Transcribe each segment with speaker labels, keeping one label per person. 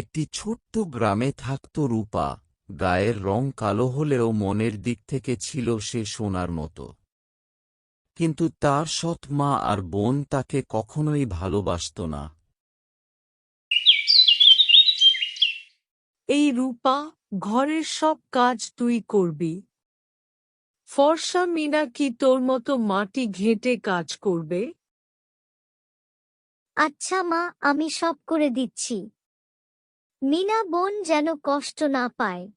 Speaker 1: একটি ছোট্ট গ্রামে থাকত রূপা। গায়ের রং কালো হলেও মনের দিক থেকে ছিল সে সোনার মতো। কিন্তু তার সৎ মা আর বোন তাকে কখনোই ভালোবাসত না।
Speaker 2: এই রূপা ঘরের সব কাজ তুই করবি। ফর্সা মিনা কি তোর মতো মাটি ঘেঁটে কাজ করবে?
Speaker 3: আচ্ছা মা আমি সব করে দিচ্ছি। মিনা বোন যেন কষ্ট না পায়।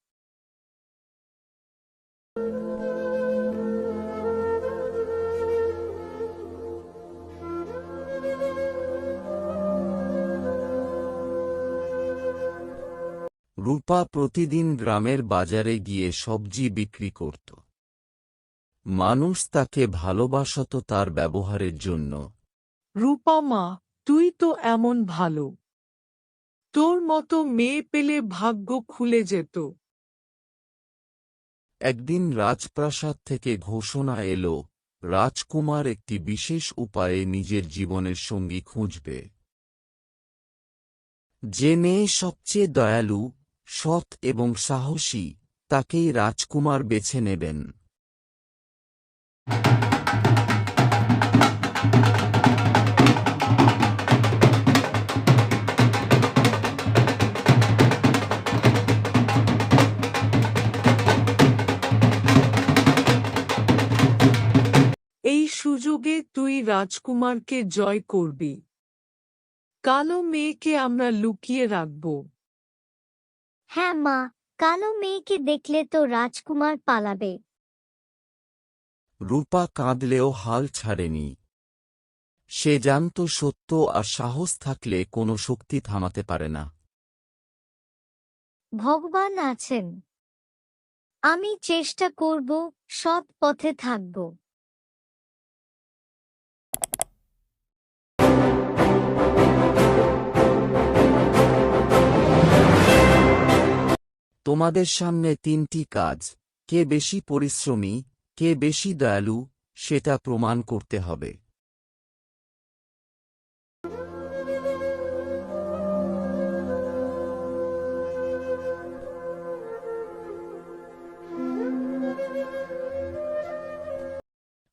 Speaker 1: রূপা প্রতিদিন গ্রামের বাজারে গিয়ে সবজি বিক্রি করত। মানুষ তাকে ভালোবাসত তার ব্যবহারের জন্য।
Speaker 2: রূপা মা তুই তো এমন ভালো। তোর মতো মেয়ে পেলে ভাগ্য খুলে যেত।
Speaker 1: একদিন রাজপ্রাসাদ থেকে ঘোষণা এলো, রাজকুমার একটি বিশেষ উপায়ে নিজের জীবনের সঙ্গী খুঁজবে। যে মেয়ে সবচেয়ে দয়ালু, সৎ এবং সাহসী, তাকেই রাজকুমার বেছে নেবেন।
Speaker 2: সুযোগে তুই রাজকুমারকে জয় করবি। কালো মেয়েকে আমরা লুকিয়ে রাখব।
Speaker 3: হ্যাঁ মা কালো মেয়েকে দেখলে তো রাজকুমার পালাবে।
Speaker 1: রূপা কাঁদলেও হাল ছাড়েনি। সে জানত সত্য আর সাহস থাকলে কোনো শক্তি থামাতে পারে না।
Speaker 3: ভগবান আছেন। আমি চেষ্টা করব সৎ পথে থাকব।
Speaker 1: তোমাদের সামনে তিনটি কাজ, কে বেশি পরিশ্রমী, কে বেশি দয়ালু, সেটা প্রমাণ করতে হবে।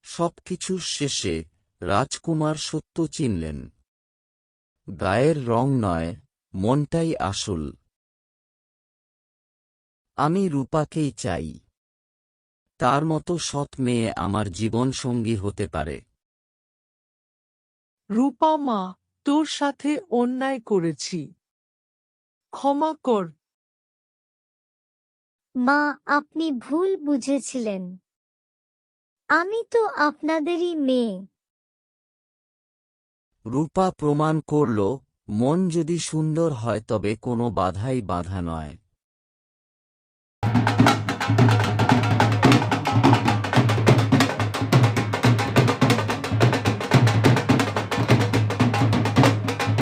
Speaker 1: সবকিছুর শেষে রাজকুমার সত্য চিনলেন। গায়ের রং নয়, মনটাই আসল। আমি রূপাকেই চাই। তার মতো সৎ মেয়ে আমার জীবন সঙ্গী হতে পারে।
Speaker 2: রূপা মা তোর সাথে অন্যায় করেছি। ক্ষমা কর।
Speaker 3: মা আপনি ভুল বুঝেছিলেন। আমি তো আপনাদেরই মেয়ে।
Speaker 1: রূপা প্রমাণ করল মন যদি সুন্দর হয় তবে কোনো বাধাই বাধা নয়। Thank you.